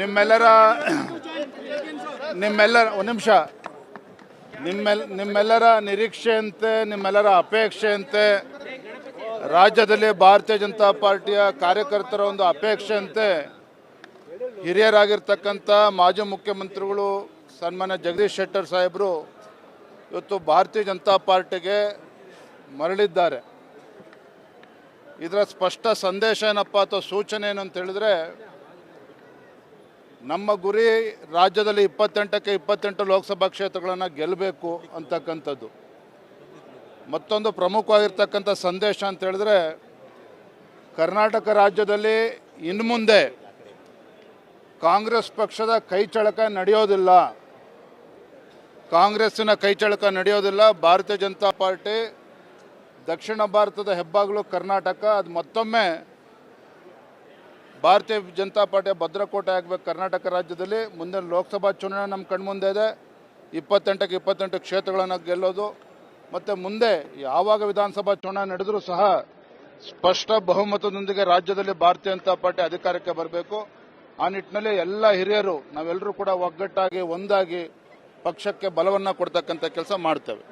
ನಿಮ್ಮೆಲ್ಲರ ನಿಮ್ಮೆಲ್ಲರ ಒಂದು ನಿಮಿಷ. ನಿಮ್ಮೆಲ್, ನಿಮ್ಮೆಲ್ಲರ ನಿರೀಕ್ಷೆಯಂತೆ, ನಿಮ್ಮೆಲ್ಲರ ಅಪೇಕ್ಷೆಯಂತೆ, ರಾಜ್ಯದಲ್ಲಿ ಭಾರತೀಯ ಜನತಾ ಪಾರ್ಟಿಯ ಕಾರ್ಯಕರ್ತರ ಒಂದು ಅಪೇಕ್ಷೆಯಂತೆ ಹಿರಿಯರಾಗಿರ್ತಕ್ಕಂಥ ಮಾಜಿ ಮುಖ್ಯಮಂತ್ರಿಗಳು ಸನ್ಮಾನ್ಯ ಜಗದೀಶ್ ಶೆಟ್ಟರ್ ಸಾಹೇಬರು ಇವತ್ತು ಭಾರತೀಯ ಜನತಾ ಪಾರ್ಟಿಗೆ ಮರಳಿದ್ದಾರೆ. ಇದರ ಸ್ಪಷ್ಟ ಸಂದೇಶ ಏನಪ್ಪ ಅಥವಾ ಸೂಚನೆ ಏನು ಅಂತ ಹೇಳಿದ್ರೆ ನಮ್ಮ ಗುರಿ ರಾಜ್ಯದಲ್ಲಿ ಇಪ್ಪತ್ತೆಂಟಕ್ಕೆ ಇಪ್ಪತ್ತೆಂಟು ಲೋಕಸಭಾ ಕ್ಷೇತ್ರಗಳನ್ನು ಗೆಲ್ಲಬೇಕು ಅಂತಕ್ಕಂಥದ್ದು. ಮತ್ತೊಂದು ಪ್ರಮುಖವಾಗಿರ್ತಕ್ಕಂಥ ಸಂದೇಶ ಅಂತ ಹೇಳಿದ್ರೆ, ಕರ್ನಾಟಕ ರಾಜ್ಯದಲ್ಲಿ ಇನ್ನು ಮುಂದೆ ಕಾಂಗ್ರೆಸ್ ಪಕ್ಷದ ಕೈಚಳಕ ನಡೆಯೋದಿಲ್ಲ. ಕಾಂಗ್ರೆಸ್ಸಿನ ಕೈಚಳಕ ನಡೆಯೋದಿಲ್ಲ. ಭಾರತೀಯ ಜನತಾ ಪಾರ್ಟಿ, ದಕ್ಷಿಣ ಭಾರತದ ಹೆಬ್ಬಾಗಲು ಕರ್ನಾಟಕ, ಅದು ಮತ್ತೊಮ್ಮೆ ಭಾರತೀಯ ಜನತಾ ಪಾರ್ಟಿಯ ಭದ್ರಕೋಟೆ ಆಗಬೇಕು ಕರ್ನಾಟಕ ರಾಜ್ಯದಲ್ಲಿ, ಮುಂದಿನ ಲೋಕಸಭಾ ಚುನಾವಣೆ ನಮ್ಮ ಕಣ್ಮುಂದೆ ಇದೆ. ಇಪ್ಪತ್ತೆಂಟಕ್ಕೆ ಇಪ್ಪತ್ತೆಂಟು ಕ್ಷೇತ್ರಗಳನ್ನು ಗೆಲ್ಲೋದು, ಮತ್ತು ಮುಂದೆ ಯಾವಾಗ ವಿಧಾನಸಭಾ ಚುನಾವಣೆ ನಡೆದರೂ ಸಹ ಸ್ಪಷ್ಟ ಬಹುಮತದೊಂದಿಗೆ ರಾಜ್ಯದಲ್ಲಿ ಭಾರತೀಯ ಜನತಾ ಪಾರ್ಟಿ ಅಧಿಕಾರಕ್ಕೆ ಬರಬೇಕು. ಆ ನಿಟ್ಟಿನಲ್ಲಿ ಎಲ್ಲ ಹಿರಿಯರು, ನಾವೆಲ್ಲರೂ ಕೂಡ ಒಗ್ಗಟ್ಟಾಗಿ, ಒಂದಾಗಿ ಪಕ್ಷಕ್ಕೆ ಬಲವನ್ನು ಕೊಡ್ತಕ್ಕಂಥ ಕೆಲಸ ಮಾಡ್ತೇವೆ.